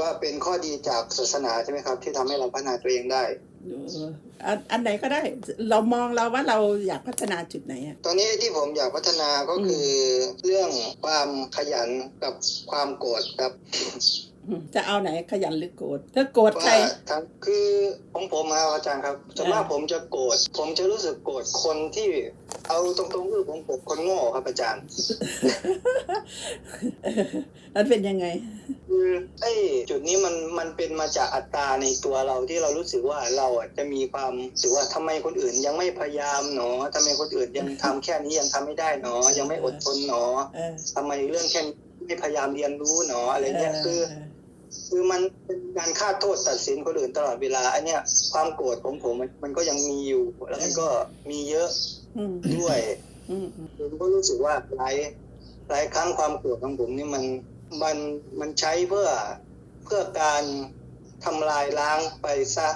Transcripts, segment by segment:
ว่าเป็นข้อดีจากศาสนาใช่ไหมครับ ที่ทำให้เราพัฒนาตัวเองได้เอออันอันไหนก็ได้เรามองเราว่าเราอยากพัฒนาจุดไหนอะตอนนี้ที่ผมอยากพัฒนาก็คือเรื่องความขยันกับความโกรธครับอืม จะเอาไหนขยันหรือโกรธถ้าโกรธใครว่าทั้งคือของผมครับอาจารย์ครับส่วนมากอ่าผมจะโกรธผมจะรู้สึกโกรธคนที่ เอาตรงๆคือผมโกรธคนโง่ครับอาจารย์นั้นเป็นยังไงคือไอ้จุดนี้มันมันเป็นมาจากอัตราในตัวเราที่เรารู้สึกว่าเราอะจะมีความรู้สึกว่าทำไมคนอื่นยังไม่พยายามหนอทำไมคนอื่นยังทำแค่นี้ยังทำไม่ได้หนอ ยังไม่อดทนหนอเออทำไมเรื่องแค่นี้ไม่พยายามเรียนรู้หนออะไรเงี้ยคือ คือมันเป็นการฆ่าโทษตัดสินคนอื่นตลอดเวลา อันเนี้ยความโกรธของผมมันมันก็ยังมีอยู่ แล้วมันก็มีเยอะอืมด้วยอืมอืมผมก็รู้สึกว่าหลายหลายครั้งความโกรธของผมนี่มันมันมันใช้เพื่อเพื่อการทำลายล้างไปซะ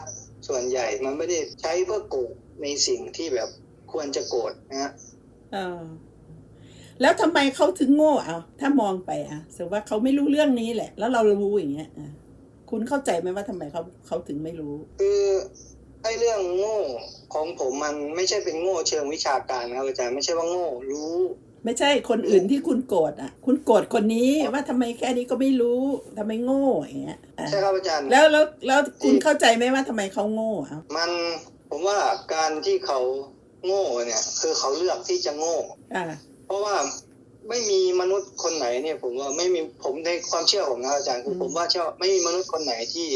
ส่วนใหญ่ มันไม่ได้ใช้เพื่อโกรธในสิ่งที่แบบควรจะโกรธนะฮะเออ แล้วทำไมเขาถึงโง่เอาถ้ามองไปอะสมมติว่าเขาไม่รู้เรื่องนี้แหละ แล้วเรารู้อย่างเงี้ยอะคุณเข้าใจไหมว่าทำไมเขาเขาถึงไม่รู้ คือไอ้เรื่องโง่ของผมมันไม่ใช่เป็นโง่เชิงวิชาการนะครับอาจารย์ไม่ใช่ว่าโง่รู้ ไม่ใช่คนอื่นที่คุณโกรธอะ คุณโกรธคนนี้ว่าทำไมแค่นี้ก็ไม่รู้ทำไมโง่อย่างเงี้ยอะใช่ครับอาจารย์แล้วแล้วแล้วคุณเข้าใจไหมว่าทำไมเขาโง่เอามันผมว่าการที่เขาโง่เนี่ย คือเขาเลือกที่จะโง่อ่า เพราะว่าไม่มีมนุษย์คนไหนเนี่ย ผมว่าไม่มีผมในความเชื่อผมนะอาจารย์คือผมว่าเชื่อไม่มีมนุษย์คนไหนที่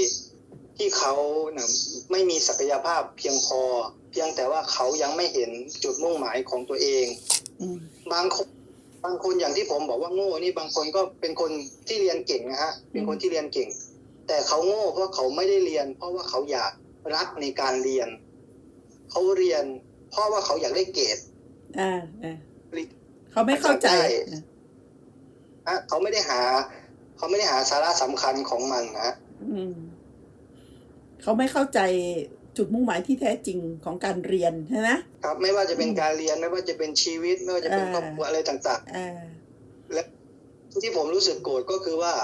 ที่เขานะไม่มีศักยภาพเพียงพอ เพียงแต่ว่าเขายังไม่เห็นจุดมุ่งหมายของตัวเองอืมบางคนบางคนอย่างที่ผมบอกว่าโง่นี่บางคนก็เป็นคนที่เรียนเก่งนะฮะเป็นคนที่เรียนเก่ง แต่เขาโง่เพราะเขาไม่ได้เรียน เพราะว่าเขาอยากรักในการเรียน เขาเรียน เพราะว่าเขาอยากได้เกรดอ่าอ่า เขาไม่เข้าใจได้ฮะเขาไม่ได้หา เขาไม่ได้หาสาระสำคัญของมันนะอืมเขาไม่เข้าใจจุดมุ่งหมายที่แท้จริงของการเรียนใช่ไหมครับ ไม่ว่าจะเป็นอืมการเรียนไม่ว่าจะเป็นชีวิต ไม่ว่าจะเป็นอ่าครอบครัวอะไรต่างอ่าๆและที่ผมรู้สึกโกรธก็คือว่า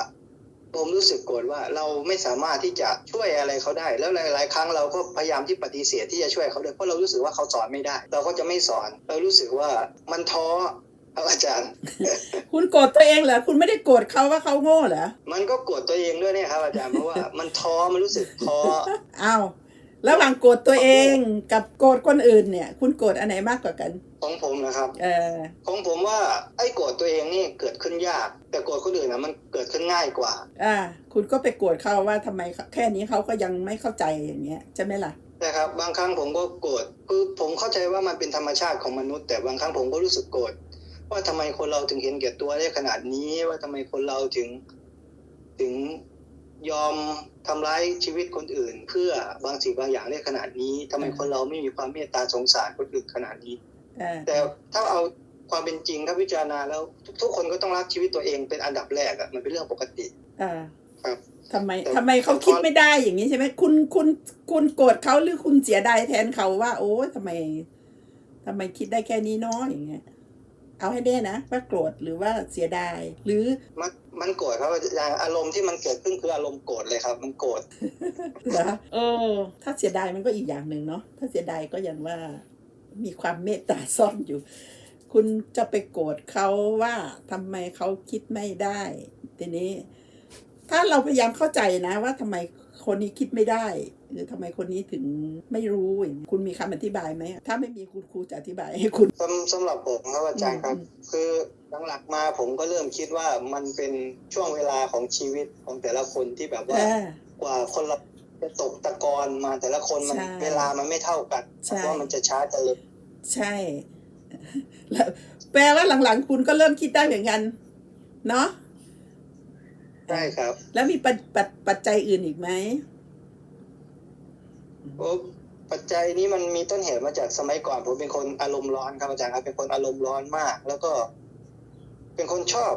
ผมรู้สึกโกรธว่าเราไม่สามารถที่จะช่วยอะไรเขาได้ แล้วหลาย ๆ ครั้งเราก็พยายามที่ปฏิเสธที่จะช่วยเขาเลยเพราะเรารู้สึกว่าเขาสอนไม่ได้ เราก็จะไม่สอน เรารู้สึกว่ามันท้อครับ อาจารย์ คุณโกรธตัวเองเหรอคุณไม่ได้โกรธเขาว่าเขาโง่เหรอมันก็โกรธตัวเองด้วยเนี่ยครับ อาจารย์เพราะว่ามันท้อมันรู้สึกท้ออ้าวระหว่างโกรธตัวเองกับโกรธคนอื่นเนี่ย คุณโกรธอันไหนมากกว่ากัน ของผมนะครับเออของผมว่าไอ้โกรธตัวเองนี่เกิดขึ้นยาก แต่โกรธคนอื่นนะมันเกิดขึ้นง่ายกว่า อ่า คุณก็ไปโกรธเขาว่าทำไมเขาแค่นี้เขาก็ยังไม่เข้าใจอย่างเงี้ยใช่ไหมล่ะนะครับบางครั้งผมก็โกรธคือผมเข้าใจว่ามันเป็นธรรมชาติของมนุษย์ แต่บางครั้งผมก็รู้สึกโกรธ ว่าทำไมคนเราถึงเห็นแก่ตัวได้ขนาดนี้ ว่าทำไมคนเราถึงถึงยอมทำร้ายชีวิตคนอื่น เพื่อบางสิ่งบางอย่างได้ขนาดนี้ทำไมคนเราไม่มีความเมตตาสงสารคนอื่นขนาดนี้เออแต่ถ้าเอาความเป็นจริงถ้าพิจารณาแล้วทุกทุกคนก็ต้องรักชีวิตตัวเองเป็นอันดับแรกอะมันเป็นเรื่องปกติอ่าครับทำไมแต่ทำไมเขาคิดไม่ได้อย่างนี้ใช่ไหมคุณคุณคุณโกรธเขาหรือคุณเสียดายแทนเขาว่า โอ้ทำไมทำไมคิดได้แค่นี้เนาะอย่างเงี้ย เอาให้แน่นะว่าโกรธหรือว่าเสียดาย หรือมันมันโกรธครับอย่างอารมณ์ที่มันเกิดขึ้นคืออารมณ์โกรธเลยครับ มันโกรธเหรอเออ ถ้าเสียดายมันก็อีกอย่างหนึ่งเนาะถ้าเสียดายก็ยังว่ามีความเมตตาซ่อนอยู่ คุณจะไปโกรธเขาว่าทำไมเขาคิดไม่ได้ ทีนี้ ถ้าเราพยายามเข้าใจนะว่าทำไมคนนี้คิดไม่ได้ หรือทำไมคนนี้ถึงไม่รู้อย่างนี้คุณมีคำอธิบายไหม ถ้าไม่มีคุณครูจะอธิบายให้คุณสำสำหรับผมครับอาจารย์ครับอืมคือหลักๆมาผมก็เริ่มคิดว่ามันเป็นช่วงเวลาของชีวิตของแต่ละคนที่แบบว่าอ่ากว่าคนเราจะตกตะกอนมาแต่ละคนมันใช่เวลามันไม่เท่ากันใช่ว่ามันจะช้าจะเร็วใช่แล้วแปลว่าหลังๆ คุณก็เริ่มคิดได้เหมือนกัน เนาะใช่ครับ แล้วมีปัจปัจปัจจัยอื่นอีกไหม โอ้ปัจจัยนี้มันมีต้นเหตุมาจากสมัยก่อนผมเป็นคนอารมณ์ร้อนครับอาจารย์ครับเป็นคนอารมณ์ร้อนมาก แล้วก็ เป็นคนชอบ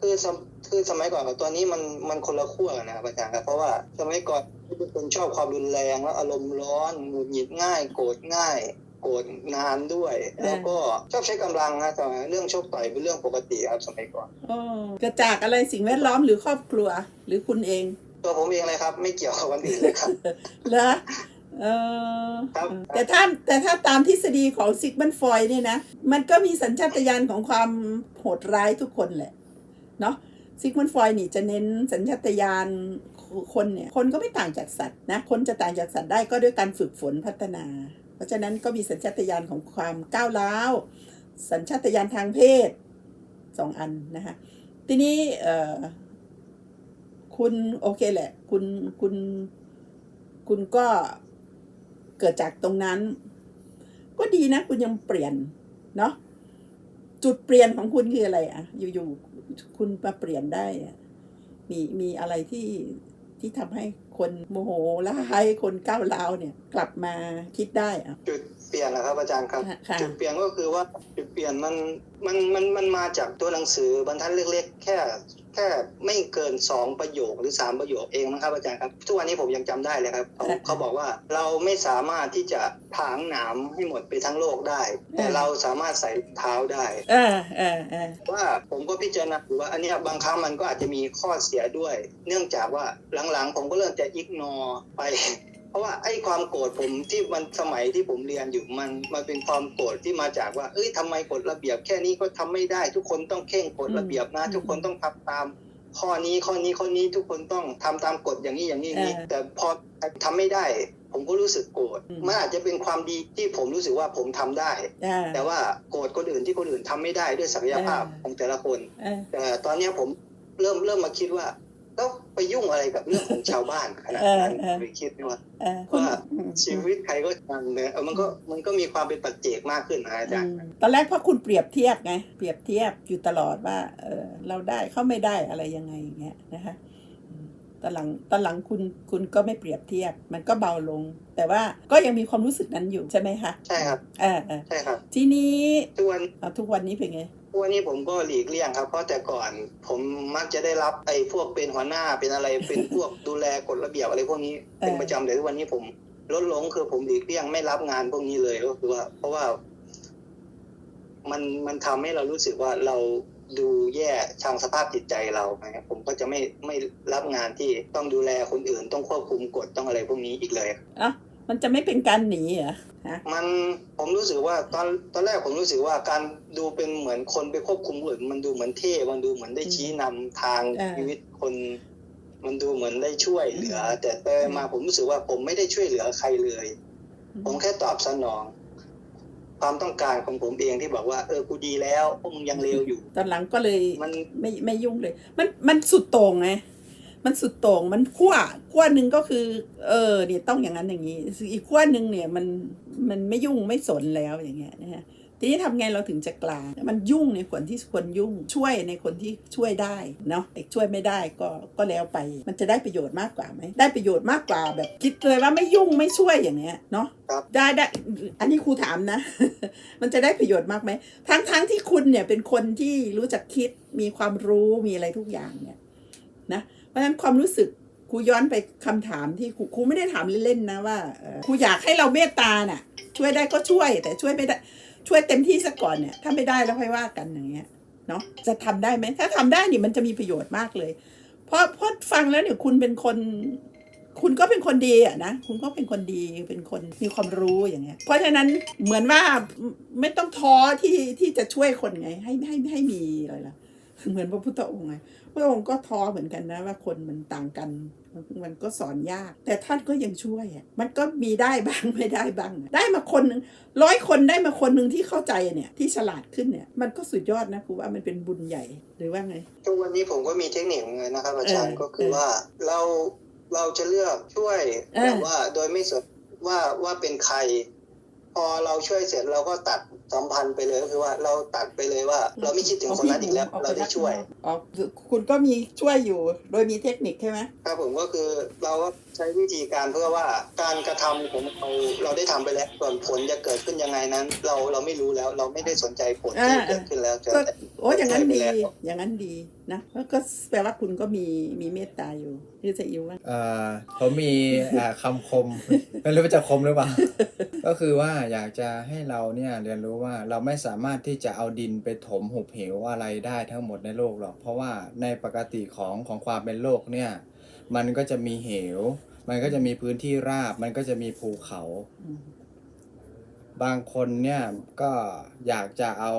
คือสมคือสมัยก่อนกับตอนนี้มันมันคนละขั้วกันนะครับอาจารย์ครับเพราะว่าสมัยก่อนเป็นคนชอบความรุนแรงแล้วอารมณ์ร้อนหงุดหงิดง่าย โกรธง่าย โกรธนานด้วย แล้วก็ชอบใช้กำลังนะแต่เรื่องชกต่อยเป็นเรื่องปกติครับสมัยก่อนโอ้เกิดจากอะไรสิ่งแวดล้อมหรือครอบครัว หรือคุณเอง ตัวผมเองเลยครับ ไม่เกี่ยวกับวันอื่นเลยครับเหรอ เออครับ แต่ถ้าแต่ถ้าตามทฤษฎีของซิกมันฟอยด์เนี่ยนะ มันก็มีสัญชาตญาณของความโหดร้ายทุกคนแหละ เนาะซิกมันฟอยด์นี่จะเน้นสัญชาตญาณคนเนี่ย คนก็ไม่ต่างจากสัตว์นะ คนจะต่างจากสัตว์ได้ก็ด้วยการฝึกฝนพัฒนา เพราะฉะนั้นก็มีสัญชาตญาณของความก้าวร้าว สัญชาตญาณทางเพศสองอันนะคะทีนี้เอ่อคุณโอเคแหละ คุณคุณคุณก็ เกิดจากตรงนั้น ก็ดีนะ คุณยังเปลี่ยนเนาะจุดเปลี่ยนของคุณคืออะไรอะอยู่ๆคุณมาเปลี่ยนได้อะมีมีอะไรที่ที่ทำให้คนโมโหและให้คนก้าวร้าวเนี่ย กลับมาคิดได้อะจุด เปลี่ยนนะครับ อาจารย์ครับค่ะจุดเปลี่ยนก็คือว่าจุดเปลี่ยนมันมันมันมันมาจากตัวหนังสือบรรทัดเล็กๆ แค่แค่ไม่เกินสองประโยคหรือสามประโยคเองนะครับอาจารย์ครับ ทุกวันนี้ผมยังจำได้เลยครับเขาเขาบอกว่าเราไม่สามารถที่จะถางหนามให้หมดไปทั้งโลกได้ แต่เราสามารถใส่เท้าได้เออเออเออว่าผมก็พิจารณาดูว่า อันเนี้ยบางครั้งมันก็อาจจะมีข้อเสียด้วย เนื่องจากว่าหลังๆ ผมก็เริ่มจะอิกนอไป เพราะว่าไอ้ความโกรธผมที่มันสมัยที่ผมเรียนอยู่มันมันเป็นความโกรธที่มาจากว่า เอ้ยทำไมกฎระเบียบแค่นี้ก็ทำไม่ได้ ทุกคนต้องเข่งกฎระเบียบนะ ทุกคนต้องทำตาม ข้อนี้ข้อนี้ข้อนี้ทุกคนต้องทำตามกฎอย่างนี้อย่างนี้อย่างนี้ แต่พอทำไม่ได้ ผมก็รู้สึกโกรธมันอาจจะเป็นความดีที่ผมรู้สึกว่าผมทำได้อ่าแต่ว่าโกรธคนอื่นที่คนอื่นทำไม่ได้ด้วยศักยภาพเออของแต่ละคนเออแต่ตอนเนี้ยผมเริ่มเริ่มมาคิดว่า แล้วไปยุ่งอะไรกับเรื่องของชาวบ้านขนาดนั้นเออเออไปคิดว่าเออคุณว่าชีวิตใครก็ช่างเนี่ยเออมันก็มันก็มีความเป็นปัจเจกมากขึ้นนะอาจารย์อืมตอนแรกเพราะคุณเปรียบเทียบไงเปรียบเทียบอยู่ตลอดว่าเออเราได้เขาไม่ได้อะไรยังไงอย่างเงี้ยนะคะอืมตอนหลังตอนหลังคุณคุณก็ไม่เปรียบเทียบ มันก็เบาลง แต่ว่าก็ยังมีความรู้สึกนั้นอยู่ใช่ไหมคะใช่ครับเออเออใช่ครับ ทีนี้ทุกวันเอาทุกวันนี้เป็นไง ทุกวันนี้ผมก็หลีกเลี่ยงครับ เพราะแต่ก่อนผมมักจะได้รับไอ้พวกเป็นหัวหน้าเป็นอะไรเป็นพวกดูแลกฎระเบียบอะไรพวกนี้เป็นประจำแต่ทุกวันนี้ผมลดลงคือผมหลีกเลี่ยงไม่รับงานพวกนี้เลยก็คือว่า เพราะว่า มันมันทำให้เรารู้สึกว่าเราดูแย่ทางสภาพจิตใจเรานะครับผมก็จะไม่ไม่รับงานที่ต้องดูแลคนอื่น ต้องควบคุมกฎต้องอะไรพวกนี้อีกเลยอะ มันจะไม่เป็นการหนีเหรอฮะมันผมรู้สึกว่าตอนตอนแรกผมรู้สึกว่าการดูเป็นเหมือนคนไปควบคุมคนอื่นมันดูเหมือนเท่มันดูเหมือนได้ชี้นำทางชีวิตคน มันดูเหมือนได้ช่วยเหลือ แต่ไปมาผมรู้สึกว่าผมไม่ได้ช่วยเหลือใครเลย ผมแค่ตอบสนอง ความต้องการของผมเองที่บอกว่าเออกูดีแล้วพวกมึงยังเลวอยู่ ตอนหลังก็เลยมัน ไม่ไม่ยุ่งเลย มันมันสุดโต่งไง มันสุดโต่งมันขั้วขั้วหนึ่งก็คือ เออเนี่ยต้องอย่างนั้นอย่างนี้ อีกขั้วหนึ่งเนี่ยมันมันไม่ยุ่งไม่สนแล้วอย่างเงี้ยนะฮะทีนี้ทำไงเราถึงจะกลาง มันยุ่งในคนที่ควรยุ่ง ช่วยในคนที่ช่วยได้เนาะไอ้ช่วยไม่ได้ก็ก็แล้วไป มันจะได้ประโยชน์มากกว่าไหม ได้ประโยชน์มากกว่าแบบคิดเลยว่าไม่ยุ่งไม่ช่วยอย่างเงี้ยเนาะครับได้ได้ อันนี้ครูถามนะ มันจะได้ประโยชน์มากไหม ทั้งทั้งที่คุณเนี่ยเป็นคนที่รู้จักคิด มีความรู้ มีอะไรทุกอย่างเนี่ยนะ เพราะฉะนั้นความรู้สึกครูย้อนไปคำถามที่ครูครูไม่ได้ถามเล่นๆนะว่าครูอยากให้เราเมตตาน่ะ ช่วยได้ก็ช่วยแต่ช่วยไม่ได้ช่วยเต็มที่ซะก่อนเนี่ยถ้าไม่ได้แล้วค่อยว่ากันอย่างเงี้ยเนาะจะทำได้ไหมถ้าทำได้นี่มันจะมีประโยชน์มากเลย เพราะเพราะฟังแล้วเนี่ยคุณเป็นคน คุณก็เป็นคนดีอะนะคุณก็เป็นคนดีเป็นคนมีความรู้อย่างเงี้ย เพราะฉะนั้นเหมือนว่าไม่ต้องท้อที่ที่จะช่วยคนไง ให้ให้ให้มีอะไรล่ะ เหมือนพระพุทธองค์ไงพระองค์ก็ท้อเหมือนกันนะ ว่าคนมันต่างกัน มันมันก็สอนยาก แต่ท่านก็ยังช่วยอะมันก็มีได้บ้างไม่ได้บ้างอะได้มาคนหนึ่งร้อยคนได้มาคนหนึ่งที่เข้าใจเนี่ยที่ฉลาดขึ้นเนี่ยมันก็สุดยอดนะครูว่ามันเป็นบุญใหญ่หรือว่าไงทุกวันนี้ผมก็มีเทคนิคไงนะครับอาจารย์เออก็คือว่าเราเราจะเลือกช่วยเออแบบว่าโดยไม่สนว่าว่าเป็นใคร พอเราช่วยเสร็จเราก็ตัดสัมพันธ์ไปเลยก็คือว่าเราตัดไปเลยว่า เราไม่คิดถึงคนนั้นอีกแล้ว เราได้ช่วยอ๋อคุณก็มีช่วยอยู่ โดยมีเทคนิคใช่ไหมครับผมก็คือเราก็ใช้วิธีการเพื่อว่าการกระทำของเราเราได้ทำไปแล้วส่วนผลจะเกิดขึ้นยังไงนั้น เราเราไม่รู้แล้วเราไม่ได้สนใจผลที่เกิดขึ้นแล้วจะก็โอ้อย่างนั้นดีใช่ไปแล้วอย่างนั้นดีนะแล้วก็แปลว่าคุณก็มีมีเมตตาอยู่ที่จะอิวว่าเอ่อผมมีเอ่อคำคมไม่รู้ว่าจะคมหรือเปล่าก็คือว่าอยากจะให้เราเนี่ยเรียนรู้ว่าเราไม่สามารถที่จะเอาดินไปถมหุบเหวอะไรได้ทั้งหมดในโลกหรอกเพราะว่าในปกติของของความเป็นโลกเนี่ยมันก็จะมีเหว มันก็จะมีพื้นที่ราบ มันก็จะมีภูเขาอืมบางคนเนี่ยก็อยากจะเอา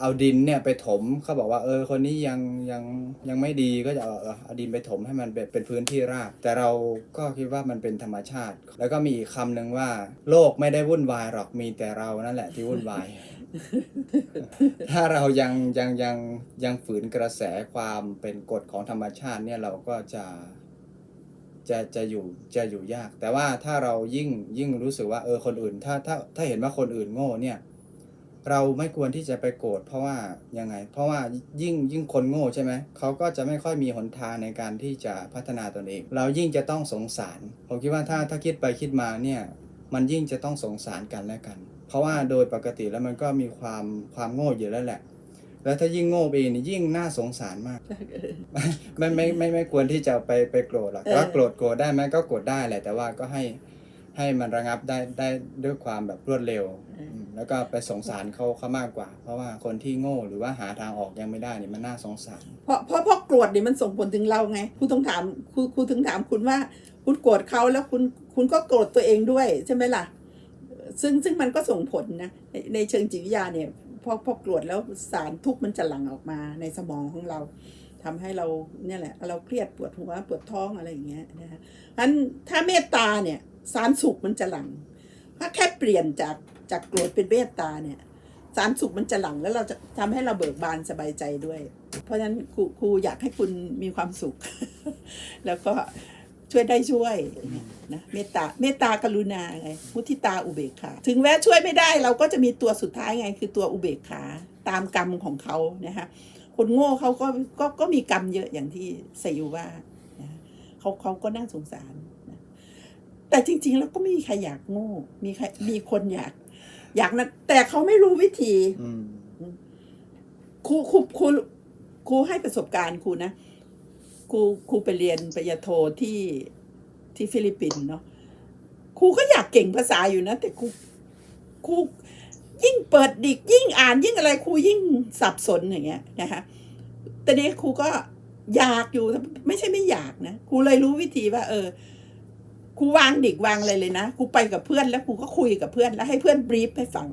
เอาดินเนี่ยไปถมเขาบอกว่า เออ คนนี้ยังยังยังไม่ดีก็จะเอาเอาเอาดินไปถมให้มันเป็นเป็นพื้นที่ราบ แต่เราก็คิดว่ามันเป็นธรรมชาติ แล้วก็มีอีกคำหนึ่งว่า โลกไม่ได้วุ่นวายหรอกมีแต่เรานั่นแหละที่วุ่นวาย ถ้าเรายังยังยังยังฝืนกระแสความเป็นกฎของธรรมชาติเนี่ยเราก็จะ จะจะอยู่จะอยู่ยาก แต่ว่าถ้าเรายิ่งยิ่งรู้สึกว่าเออคนอื่น ถ้าถ้าถ้าเห็นว่าคนอื่นโง่เนี่ยเราไม่ควรที่จะไปโกรธเพราะว่ายังไง เพราะว่ายิ่งยิ่งคนโง่ใช่ไหมเขาก็จะไม่ค่อยมีหนทางในการที่จะพัฒนาตนเอง เรายิ่งจะต้องสงสารผมคิดว่าถ้าถ้าคิดไปคิดมาเนี่ยมันยิ่งจะต้องสงสารกันและกัน เพราะว่าโดยปกติแล้วมันก็มีความความโง่อยู่แล้วแหละ แล้วถ้ายิ่งโง่ไปอีกนี่ยิ่งน่าสงสารมาก ไม่ไม่ไม่ไม่ควรที่จะไปไปโกรธหรอกแต่ว่าเออโกรธโกรธได้ไหมก็โกรธได้แหละแต่ว่าก็ให้ให้มันระงับได้ได้ด้วยความแบบรวดเร็วอืมแล้วก็ไปสงสารเขาเขามากกว่า เพราะว่าคนที่โง่หรือว่าหาทางออกยังไม่ได้นี่มันน่าสงสาร เพราะเพราะเพราะโกรธเนี่ยมันส่งผลถึงเราไงครูต้องถามครูครูถึงถามคุณว่า คุณโกรธเขาแล้วคุณคุณก็โกรธตัวเองด้วยใช่ไหมล่ะ ซึ่งซึ่งมันก็ส่งผลนะในในเชิงจิตวิทยาเนี่ย พอพอโกรธแล้วสารทุกมันจะหลั่งออกมาในสมองของเราทำให้เราเนี่ยแหละ เราเครียดปวดหัวปวดท้องอะไรอย่างเงี้ยนะฮะอันถ้าเมตตาเนี่ยสารสุขมันจะหลั่งถ้าแค่เปลี่ยนจากจากโกรธเป็นเมตตาเนี่ยสารสุขมันจะหลั่งแล้วเราจะทำให้เราเบิกบานสบายใจด้วย เพราะฉะนั้นครูครูอยากให้คุณมีความสุข แล้วก็ ช่วยได้ช่วยนะเมตตาเมตตากรุณาไงมุทิตาอุเบกขาถึงแม้ช่วยไม่ได้เราก็จะมีตัวสุดท้ายไง คือตัวอุเบกขาตามกรรมของเขานะคะคนโง่เขาก็ก็ก็มีกรรมเยอะอย่างที่สยูว่านะเขาเขาก็น่าสงสารนะแต่จริง ๆ แล้วก็ไม่มีใครอยากโง่มีใครมีคนอยาก อยากนะแต่เขาไม่รู้วิธีอืมครูครูครูครูให้ประสบการณ์ครูนะ ครูครูไปเรียนปริญญาโทที่ที่ฟิลิปปินส์เนาะครูก็อยากเก่งภาษาอยู่นะ แต่ครูครูยิ่งเปิดดิกยิ่งอ่านยิ่งอะไรครูยิ่งสับสนอย่างเงี้ยนะคะแต่นี้ครูก็อยากอยู่ไม่ใช่ไม่อยากนะครูเลยรู้วิธีว่า เออครูวางดิกวางอะไรเลยนะครูไปกับเพื่อนแล้วครูก็คุยกับเพื่อนแล้วให้เพื่อนบรีฟให้ฟัง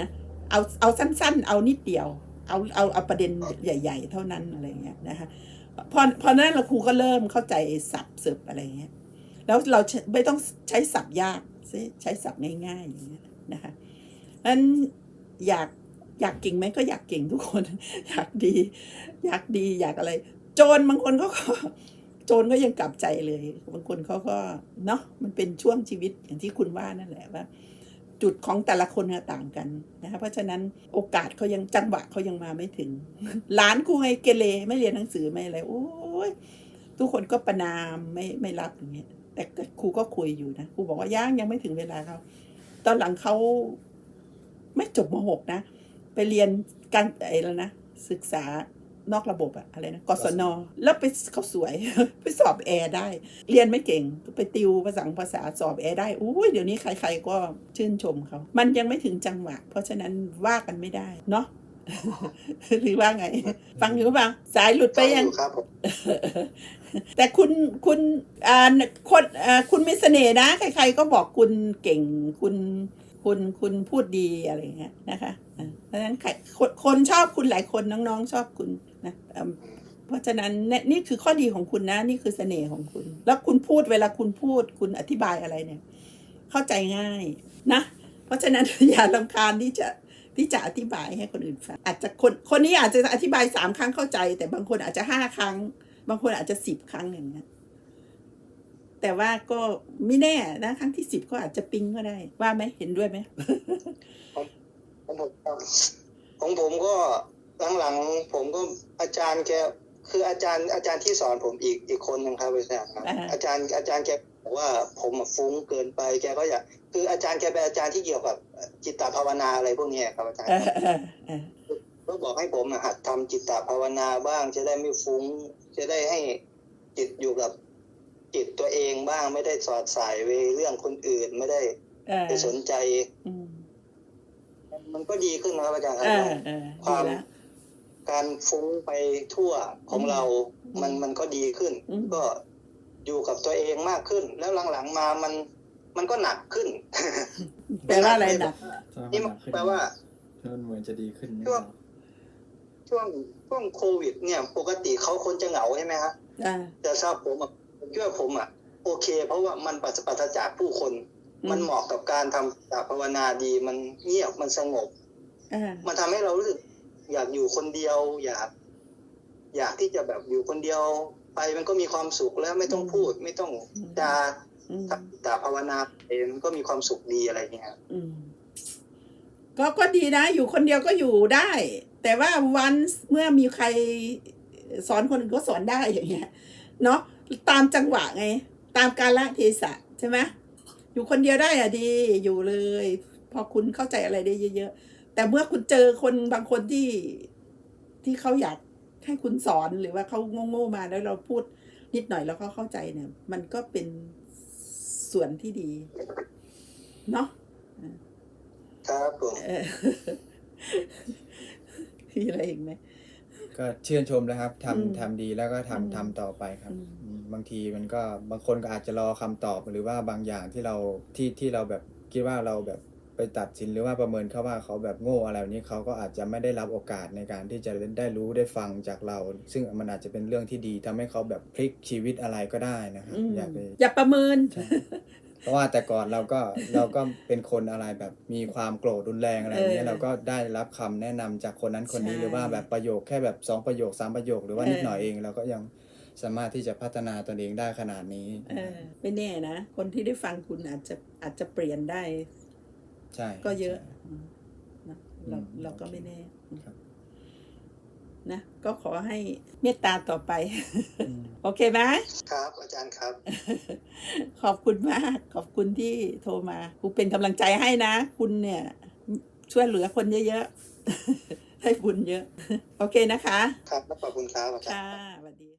นะเอาเอาสั้น ๆ เอานิดเดียว เอาเอาเอาประเด็นใหญ่ ๆ เท่านั้นอะไรเงี้ยนะคะ พอพอนั้นเราครูก็เริ่มเข้าใจศัพท์สึบอะไรเงี้ยแล้วเราไม่ต้องใช้ศัพท์ยากใช้ใช้ศัพท์ง่ายๆอย่างเงี้ยนะคะนั้นอยากอยากเก่งไหมก็อยากเก่งทุกคน อยากดี อยากดีอยากอะไร โจรบางคนเขาก็โจรก็ยังกลับใจเลย บางคนเขาก็เนาะมันเป็นช่วงชีวิตอย่างที่คุณว่านั่นแหละว่า จุดของแต่ละคนเนี่ยต่างกันนะคะเพราะฉะนั้นโอกาสเขายังจังหวะเขายังมาไม่ถึง หลานกูไงเกเรไม่เรียนหนังสือไม่อะไรโอ้ยทุกคนก็ประนามไม่ไม่รับอย่างเงี้ยแต่ครูก็คุยอยู่นะครูบอกว่าย่างยังไม่ถึงเวลาเขาตอนหลังเขาไม่จบมหกนะ ไปเรียนการอะไอ้แล้วนะศึกษา นอกระบบอะอะไรนะกศนแล้วไปเขาสวย ไปสอบแอร์ได้ เรียนไม่เก่งไปติวภาษาภาษาสอบแอร์ได้อุ้ยเดี๋ยวนี้ใครๆก็ชื่นชมเขา มันยังไม่ถึงจังหวะ เพราะฉะนั้นว่ากันไม่ได้เนาะหรือว่าไง ฟังอยู่หรือเปล่าสายหลุดไปยังครับผมแต่คุณคุณอ่าคนอ่าคุณมีเสน่ห์นะ ใครๆก็บอกคุณเก่งคุณคุณคุณพูดดีอะไรอย่างเงี้ยนะคะอ่าเพราะฉะนั้นใครคนคนชอบคุณหลายคนน้องๆ ชอบคุณ นะเพราะฉะนั้นนี่คือข้อดีของคุณนะ นี่คือเสน่ห์ของคุณ แล้วคุณพูดเวลาคุณพูด คุณอธิบายอะไรเนี่ย เข้าใจง่ายนะ เพราะฉะนั้นอย่าลำคาญที่จะที่จะอธิบายให้คนอื่นฟังอาจจะคนคนนี้อาจจะอธิบายสามครั้งเข้าใจ แต่บางคนอาจจะห้าครั้ง บางคนอาจจะสิบครั้งอย่างเงี้ยแต่ว่าก็ไม่แน่นะครั้งที่สิบก็อาจจะปิ๊งก็ได้ ว่าไหมเห็นด้วยไหมของผมของผมก็ หลังๆผมก็อาจารย์แกคืออาจารย์อาจารย์ที่สอนผมอีกอีกคนหนึ่งครับอาจารย์ครับอ่าอาจารย์อาจารย์แกบอกว่าผมอะฟุ้งเกินไปแกก็อยากคืออาจารย์แกเป็นอาจารย์ที่เกี่ยวกับจิตตภาวนาอะไรพวกเนี้ยครับอาจารย์เออเออเออก็บอกให้ผมอะหัดทำจิตตภาวนาบ้างจะได้ไม่ฟุ้ง จะได้ให้จิตอยู่กับจิตตัวเองบ้างไม่ได้สอดสายไปเรื่องคนอื่นไม่ได้เออไปสนใจอืมมันก็ดีขึ้นนะครับอาจารย์คเอรับอเออควาดีมแล้ว การฟุ้งไปทั่วของเราอืมมันมันก็ดีขึ้นอืมก็อยู่กับตัวเองมากขึ้น แล้วหลังๆมามันมันก็หนักขึ้นแปลว่าอะไรหนักนี่มันแปลว่ามันเหมือนจะดีขึ้นช่วงช่วงช่วงโควิด เนี่ย ปกติเขาคนจะเหงาใช่ไหมฮะอ่าแต่สำหรับผมอะผมคิดว่าผมอะ โอเค เพราะว่ามันปราศปราศจากผู้คนอืมมันเหมาะกับการทำจากภาวนาดี มันเงียบมันสงบอ่ามันทำให้เรารู้สึก อยากอยู่คนเดียว อยาก อยากที่จะแบบอยู่คนเดียว ไปมันก็มีความสุขแล้วไม่ต้องพูด ไม่ต้องจาอืมทำแต่ภาวนาเองมันก็มีความสุขดีอะไรอย่างเงี้ยครับอืมก็ก็ดีนะ อยู่คนเดียวก็อยู่ได้ แต่ว่าวันเมื่อมีใครสอนคนอื่นก็สอนได้อย่างเงี้ยเนาะตามจังหวะไง ตามกาลเทศะใช่ไหมอยู่คนเดียวได้อะดี อยู่เลย พอคุณเข้าใจอะไรได้เยอะๆ แต่เมื่อคุณเจอคนบางคนที่ที่เขาอยากให้คุณสอนหรือว่าเขาโง่ๆมาแล้วเราพูดนิดหน่อยแล้วเขาเข้าใจเนี่ย มันก็เป็นส่วนที่ดี เนาะครับผมเออมีอะไรอีกไหมก็ชื่นชมนะครับอืมทำทำดีแล้วก็ทำอืมทำต่อไปครับอืมอืมบางทีมันก็บางคนก็อาจจะรอคำตอบหรือว่าบางอย่างที่เราที่ที่เราแบบคิดว่าเราแบบไป ตัดสินหรือว่าประเมินเขาว่าเขาแบบโง่อะไรแบบนี้เขาก็อาจจะไม่ได้รับโอกาสในการที่จะได้รู้ได้ฟังจากเรา ซึ่งมันอาจจะเป็นเรื่องที่ดีทำให้เขาแบบพลิกชีวิตอะไรก็ได้นะครับอืมอยากไปอย่าประเมินใช่เพราะว่าแต่ก่อนเราก็เราก็เป็นคนอะไรแบบมีความโกรธรุนแรงอะไรอย่างเงี้เอยอเราก็ได้รับคำแนะนำจากคนนั้นคนนี้ใช่หรือว่าแบบประโยคแค่แบบสองประโยคสามประโยค หรือว่าเออนิดหน่อยเองเราก็ยังสามารถที่จะพัฒนาตนเองได้ขนาดนี้เออไม่แน่นะ คนที่ได้ฟังคุณอาจจะอาจจะเปลี่ยนได้ ใช่ก็เยอะใช่อืมนะเราอืมเราก็โอเคไม่แน่ครับนะก็ขอให้เมตตาต่อไปอืมโอเคไหมครับ อาจารย์ครับ ขอบคุณมาก ขอบคุณที่โทรมากูเป็นกำลังใจให้นะ คุณเนี่ย ช่วยเหลือคนเยอะๆให้บุญเยอะ โอเคนะคะ ครับขอบคุณครับอาจารย์ค่ะสวัสดี